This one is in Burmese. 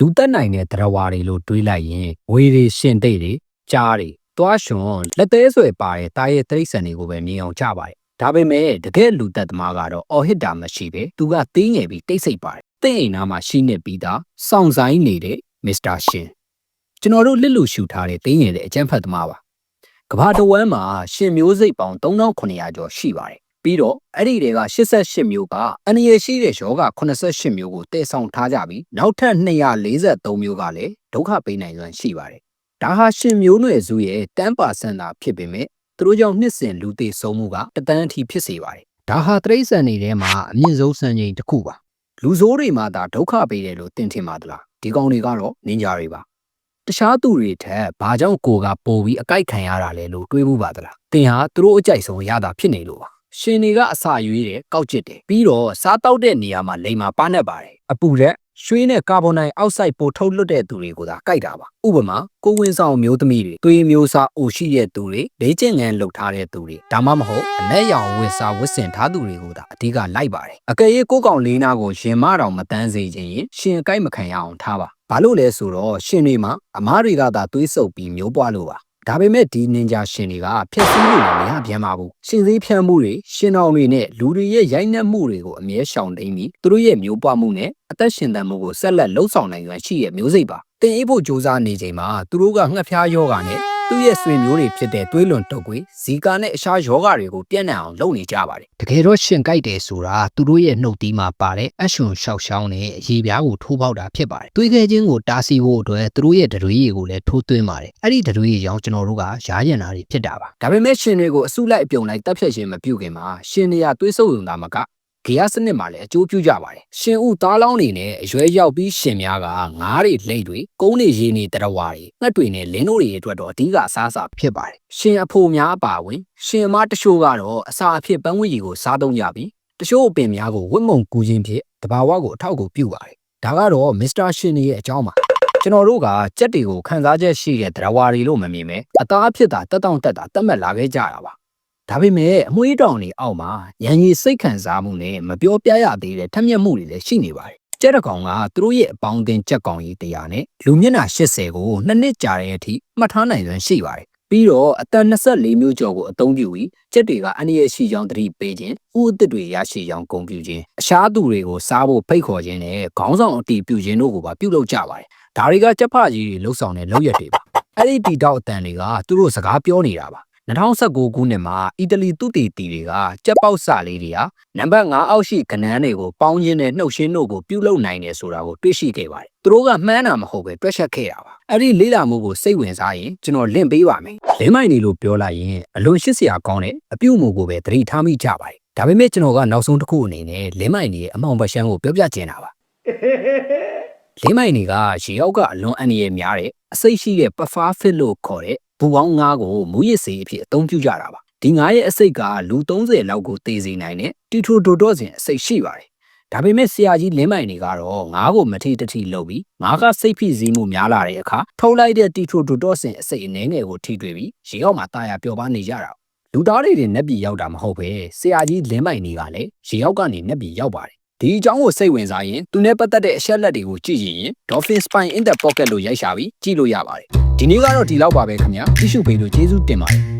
လူတက်နိုင်တဲ့တရားဝါတွေလို့တွေးလိုက်ရင်ဝေတွေရှင်သိတွေကြားတွေသွားရှင်လက်သေးဆွဲပါတဲ့တာရဲ့တိရစ္ဆာန်တွေကိုပဲမြင်အောင်ကြပါတယ်ဒါပေမဲ့တကယ်လူတက်သမားကတော့အော်ဟစ်တာမရှိပဲသူကသေးငယ်ပြီးတိတ်ဆိတ်ပါတယ်တင့်အိမ်နာမှာရှိနေပြီးသားစောင့်ဆိုင်နေတဲ့မစ္စတာရှင်ကျွန်တော်တို့လစ်လူရှူထားတဲ့သေးငယ်တဲ့အကျန်းဖတ်သမားပါကဘာတဝမ်းမှာရှင်မျိုးစိတ်ပေါင်း3900ကျော်ရှိပါတယ် ပြီးတော့အဲ့ဒီတွေက88မျိုးကအနည်းရှိတဲ့ယောဂ88မျိုးကိုတည်ဆောင်ထားကြပြီးနောက်ထပ်243မျိုးကလည်းဒုက္ခပေးနိုင်စွမ်းရှိပါတယ်ဒါဟာရှင်မျိုးနွယ်စုရဲ့10%သာဖြစ်ပေမဲ့သူတို့ကြောင့်နှစ်စဉ်လူသေးဆုံးမှုကတသန်းအထိဖြစ်စေပါတယ်ဒါဟာတရိษံတွေထဲမှာအမြင့်ဆုံးစံချိန်တစ်ခုပါလူဆိုးတွေမှာဒါဒုက္ခပေးတယ်လို့သင်ထင်ပါသလားဒီကောင်တွေကတော့နင်ဂျာတွေပါတခြားသူတွေထက်ဘာကြောင့်ကိုကပိုပြီးအကြိုက်ခံရတာလဲလို့တွေးမှုပါသလားသင်ဟာသူတို့အကြိုက်ဆုံးရတာဖြစ်နေလို့ပါ ရှင်တွေကအစာရွေးတယ်ကောက်ကျစ်တယ်ပြီးတော့စားတောက်တဲ့နေရာမှာလိမ်မာပါနဲ့ပါတယ်အပူရက်ရွှေနဲ့ကာဗွန်ဒိုင်အောက်ဆိုက်ပိုထုတ်လွတ်တဲ့သူတွေကိုသာကြိုက်တာပါဥပမာကိုဝင်ဆောင်မျိုးသမီးတွေသွေးမျိုးစားအိုရှိတဲ့သူတွေလေ့ကျင့်ငန်းလုပ်ထားတဲ့သူတွေဒါမှမဟုတ်အလက်ရောင်ဝစ်စားဝစ်စင်ထားသူတွေကိုသာအဓိကလိုက်ပါတယ်အကယ်၍ကိုကောင်လေးနာကိုရင်မတော်မတန်းစေခြင်းရင်ရှင်အကိုက်မခံရအောင်ထားပါဘာလို့လဲဆိုတော့ရှင်တွေမှာအမားတွေကသာသွေးဆုပ်ပြီးမျိုးပွားလို့ပါ ဒါပေမဲ့ဒီနင်ဂျာရှင်တွေကဖျက်ဆီးလို့လည်းမရပြန်ပါဘူးရှင်စည်းဖြန့်မှုတွေရှင်တော်တွေနဲ့လူတွေရဲ့ရိုက်နှက်မှုတွေကိုအမြဲရှောင်တိန်ပြီးသူတို့ရဲ့မျိုးပွားမှုနဲ့အသက်ရှင်သန်မှုကိုဆက်လက်လှုပ်ဆောင်နိုင်ရန်ရှိရဲ့မျိုးစိတ်ပါတင်အေးဖို့စ조사နေချိန်မှာသူတို့ကငှက်ဖျားယောဂါနဲ့ သူ့ရဲ့ဆွေမျိုးတွေဖြစ်တဲ့သွေးလွန်တုပ်ကွေးဇီကာနဲ့အခြားယောဂါတွေကိုပြန့်နှံ့အောင်လုပ်နေကြပါတယ်တကယ်တော့ရှင်ကြိုက်တယ်ဆိုတာသူတို့ရဲ့နှုတ်သီးမှာပါတဲ့အရှင်ရှောက်ရှောင်းနဲ့အရေးပြားကိုထိုးပေါက်တာဖြစ်ပါတယ်သွေးခဲခြင်းကိုတားဆီးဖို့အတွက်သူတို့ရဲ့ဒရွေးရည်ကိုလည်းထိုးသွင်းပါတယ်အဲ့ဒီဒရွေးရည်ကြောင့်ကျွန်တော်တို့ကရားရံတာတွေဖြစ်တာပါဒါပေမဲ့ရှင်တွေကိုအစုလိုက်အပြုံလိုက်တပ်ဖြတ်ခြင်းမပြုခင်မှာရှင်တွေကသွေးဆုပ်ယုံတာမက ဂေယစနစ်မှာလည်းအကျိုးပြုကြပါတယ်။ရှင်ဥသားလောင်းနေနဲ့အရွယ်ရောက်ပြီးရှင်များကငားတွေလိတ်တွေကုန်းတွေရင်းနေတရဝါတွေငှက်တွေနဲ့လင်းတို့တွေအတွက်တော့အဓိကအစားအစာဖြစ်ပါတယ်။ရှင်အဖို့များအပါဝင် ရှင်မတချို့ကတော့အစာအဖြစ်ပန်းဝီရီကိုစားသုံးကြပြီးတချို့အပင်များကိုဝတ်မုံကူခြင်းဖြင့်တဘာဝကိုအထောက်အကူပြုပါတယ်။ဒါကတော့မစ္စတာရှင်ရဲ့အကြောင်းပါ။ကျွန်တော်တို့ကကြက်တွေကိုခန်းစားချက်ရှိတဲ့တရဝါတွေလို့မမြင်ပဲအသားအဖြစ်သာတက်တောင့်တက်တာတတ်မှတ်လာခဲ့ကြတာပါ ဒါပေမဲ့အမွှေးတောင်တွေအောက်မှာရန်ရည်စိတ်ခံစားမှုနဲ့မပြောပြရသေးတဲ့ထက်မြက်မှုတွေလည်းရှိနေပါတယ်။ကြက်တကောင်ကသူတို့ရဲ့အပေါင်းအသင်းကြက်ကောင်ကြီးတရားနဲ့လူမျက်နှာ80ကိုနှစ်နှစ်ကြာတဲ့အထိမှတ်ထားနိုင်စွမ်းရှိပါတယ်။ပြီးတော့အသက်24မျိုးကျော်ကိုအသုံးပြုပြီးကြက်တွေကအနည်းရရှိကြောင်းသတိပေးခြင်းဥအသစ်တွေရရှိကြောင်းဂုဏ်ပြုခြင်းအရှားသူတွေကိုစားဖို့ဖိတ်ခေါ်ခြင်းနဲ့ခေါင်းဆောင်အတီးပြုခြင်းတို့ကိုပါပြုလုပ်ကြပါတယ်။ဒါတွေကကြက်ဖကြီးတွေလှုပ်ဆောင်တဲ့လုပ်ရက်တွေပါ။အဲ့ဒီတီတောက်အတန်တွေကသူတို့စကားပြောနေတာပါ 2019ခုနှစ်မှာအီတလီသူတေတီတွေကကြက်ပေါက်စလေးတွေဟာနံပါတ်5အောက်ရှိကဏ္ဍတွေကိုပေါင်းခြင်းနဲ့နှုတ်ရှင်းတို့ကိုပြုလုပ်နိုင်တယ်ဆိုတာကိုတွေ့ရှိခဲ့ပါတယ်။သူတို့ကမှန်းတာမဟုတ်ပဲတွက်ချက်ခဲ့တာပါ။အဲ့ဒီလေးလာမှုကိုစိတ်ဝင်စားရင်ကျွန်တော်လင့်ပေးပါမယ်။လင်းမိုင်နေလို့ပြောလိုက်ရင်အလွန်ရှစ်စရာကောင်းတဲ့အပြုတ်မှုကိုပဲသတိထားမိကြပါတယ်။ဒါပေမဲ့ကျွန်တော်ကနောက်ဆုံးတစ်ခုအနေနဲ့လင်းမိုင်နေရဲ့အမောင်ပတ်ရှမ်းကိုပြောပြချင်တာပါ။လင်းမိုင်နေကရေရောက်ကအလွန်အန္တရာယ်များတဲ့အစိတ်ရှိတဲ့ပဖားဖစ်လို့ခေါ်တဲ့ ဘူပေါင်းငါးကိုမူရစ်စေးအဖြစ်အသုံးပြုကြတာပါဒီငါးရဲ့အစိတ်ကလူ30လောက်ကိုသေစေနိုင်တဲ့တီထရိုဒိုတော့စဉ်အစိတ်ရှိပါတယ်ဒါပေမဲ့ဆရာကြီးလင်းမိုင်တွေကတော့ငါးကိုမထိတထိလုပ်ပြီးငါးကစိတ်ဖိစီးမှုများလာတဲ့အခါထုတ်လိုက်တဲ့တီထရိုဒိုတော့စဉ်အစိတ်အနှဲငယ်ကိုထိတွေ့ပြီးရေအောက်မှာတာယာပျော်ပါနေကြတာလူသားတွေနဲ့နက်ပြည်ရောက်တာမဟုတ်ပဲဆရာကြီးလင်းမိုင်တွေကလည်းရေအောက်ကနေနက်ပြည်ရောက်ပါတယ် ဒီအကြောင်းကိုစိတ်ဝင်စားရင်သူနဲ့ပတ်သက်တဲ့အချက်လက်တွေကိုကြည့်ရင် Dolphin Spine in the Pocket လို့ရိုက်ရှာပြီးကြည့်လို့ရပါတယ်ဒီနေ့ကတော့ဒီလောက်ပါပဲခင်ဗျာကြည့်ရှုပေးလို့ကျေးဇူးတင်ပါတယ်